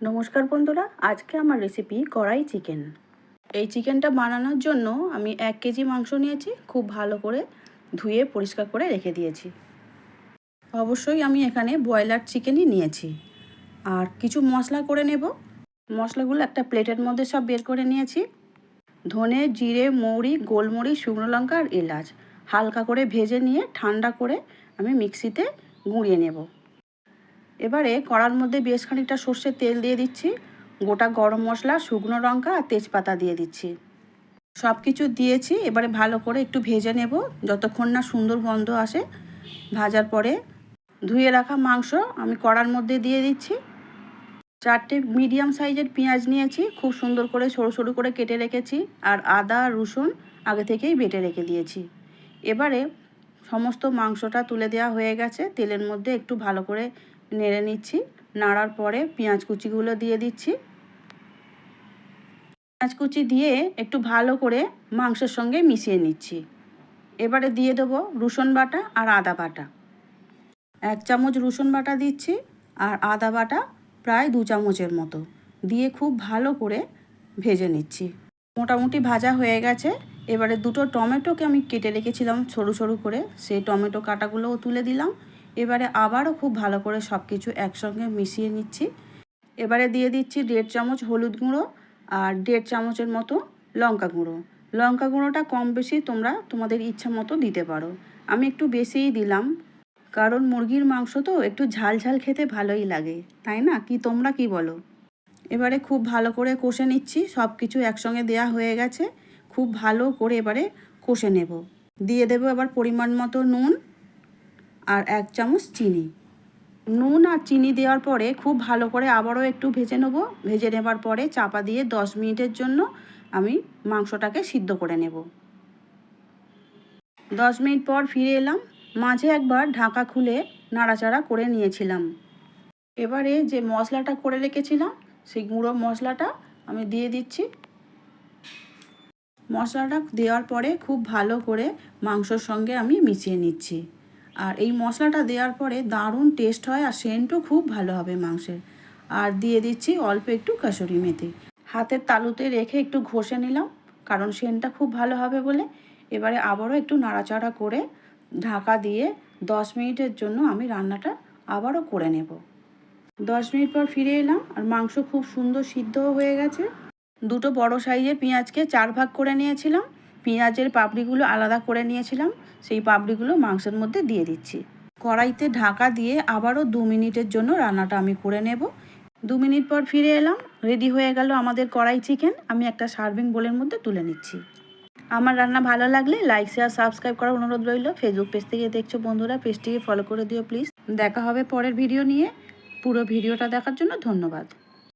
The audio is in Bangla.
নমস্কার বন্ধুরা, আজকে আমার রেসিপি কড়াই চিকেন এই চিকেনটা বানানোর জন্য আমি এক কেজি মাংস নিয়েছি, খুব ভালো করে ধুয়ে পরিষ্কার করে রেখে দিয়েছি। অবশ্যই আমি এখানে ব্রয়লার চিকেনই নিয়েছি। আর কিছু মশলা করে নেব। মশলাগুলো একটা প্লেটের মধ্যে সব বের করে নিয়েছি। ধনে, জিরে, মৌরি, গোলমরিচ, শুকনো লঙ্কা আর এলাচ। হালকা করে ভেজে নিয়ে ঠান্ডা করে আমি মিক্সিতে গুঁড়িয়ে নেব। এবারে কড়ার মধ্যে বেশ খানিকটা সর্ষের তেল দিয়ে দিচ্ছি, গোটা গরম মশলা, শুকনো লঙ্কা আর তেজপাতা দিয়ে দিচ্ছি। সব কিছু দিয়েছি, এবারে ভালো করে একটু ভেজে নেব, যতক্ষণ না সুন্দর গন্ধ আসে। ভাজার পরে ধুয়ে রাখা মাংস আমি কড়ার মধ্যে দিয়ে দিচ্ছি। চারটে মিডিয়াম সাইজের পেঁয়াজ নিয়েছি, খুব সুন্দর করে সরু সরু করে কেটে রেখেছি আর আদা, রসুন আগে থেকেই বেটে রেখে দিয়েছি। এবারে সমস্ত মাংসটা তুলে দেওয়া হয়ে গেছে, তেলের মধ্যে একটু ভালো করে নেড়ে নিচ্ছি। নাড়ার পরে পেঁয়াজ কুচিগুলো দিয়ে দিচ্ছি। পেঁয়াজ কুচি দিয়ে একটু ভালো করে মাংসের সঙ্গে মিশিয়ে নিচ্ছি। এবারে দিয়ে দেবো রসুন বাটা আর আদা বাটা। এক চামচ রসুন বাটা দিচ্ছি আর আদা বাটা প্রায় দু চামচের মতো। দিয়ে খুব ভালো করে ভেজে নিচ্ছি। মোটামুটি ভাজা হয়ে গেছে। এবারে দুটো টমেটোকে আমি কেটে রেখেছিলাম সরু সরু করে। সেই টমেটো কাটাগুলোও তুলে দিলাম। এবারে আবারও খুব ভালো করে সব কিছু একসঙ্গে মিশিয়ে নিচ্ছি। এবারে দিয়ে দিচ্ছি দেড় চামচ হলুদ গুঁড়ো আর দেড় চামচের মতো লঙ্কা গুঁড়ো। লঙ্কা গুঁড়োটা কম বেশি তোমরা তোমাদের ইচ্ছা মতো দিতে পারো। আমি একটু বেশিই দিলাম, কারণ মুরগির মাংস তো একটু ঝাল ঝাল খেতে ভালোই লাগে, তাই না? কি তোমরা কি বলো? এবারে খুব ভালো করে কষে নিচ্ছি সব কিছু একসঙ্গে দেয়া হয়ে গেছে। খুব ভালো করে এবারে কষে নেব। দিয়ে দেবো এবার পরিমাণ মতো নুন আর এক চামচ চিনি। নুন আর চিনি দেওয়ার পরে খুব ভালো করে আবারও একটু ভেজে নেব। ভেজে নেবার পরে চাপা দিয়ে দশ মিনিটের জন্য আমি মাংসটাকে সিদ্ধ করে নেব। দশ মিনিট পর ফিরে এলাম। মাঝে একবার ঢাকা খুলে নাড়াচাড়া করে নিয়েছিলাম। এবারে যে মশলাটা করে রেখেছিলাম, সেই গুঁড়ো মশলাটা আমি দিয়ে দিচ্ছি। মশলাটা দেওয়ার পরে খুব ভালো করে মাংসর সঙ্গে আমি মিশিয়ে নিচ্ছি। আর এই মশলাটা দেওয়ার পরে দারুণ টেস্ট হয় আর সেন্টও খুব ভালো হবে মাংসের। আর দিয়ে দিচ্ছি অল্প একটু কাসুরি মেথি। হাতের তালুতে রেখে একটু ঘষে নিলাম, কারণ সেন্টটা খুব ভালো হবে বলে। এবারে আবারও একটু নাড়াচাড়া করে ঢাকা দিয়ে দশ মিনিটের জন্য আমি রান্নাটা আবারও করে নেব। দশ মিনিট পর ফিরে এলাম আর মাংস খুব সুন্দর সিদ্ধও হয়ে গেছে। দুটো বড় সাইজের পেঁয়াজকে চার ভাগ করে নিয়েছিলাম। পেঁয়াজের পাপড়িগুলো আলাদা করে নিয়েছিলাম, সেই পাপড়িগুলো মাংসের মধ্যে দিয়ে দিচ্ছি। কড়াইতে ঢাকা দিয়ে আবারও দু মিনিটের জন্য রান্নাটা আমি করে নেব। দু মিনিট পর ফিরে এলাম, রেডি হয়ে গেল আমাদের কড়াই চিকেন। আমি একটা সার্ভিং বোলের মধ্যে তুলে নিচ্ছি। আমার রান্না ভালো লাগলে লাইক, শেয়ার, সাবস্ক্রাইব করার অনুরোধ রইল। ফেসবুক পেজ থেকে দেখছ বন্ধুরা পেজটিকে ফলো করে দিও প্লিজ দেখা হবে পরের ভিডিও নিয়ে। পুরো ভিডিওটা দেখার জন্য ধন্যবাদ।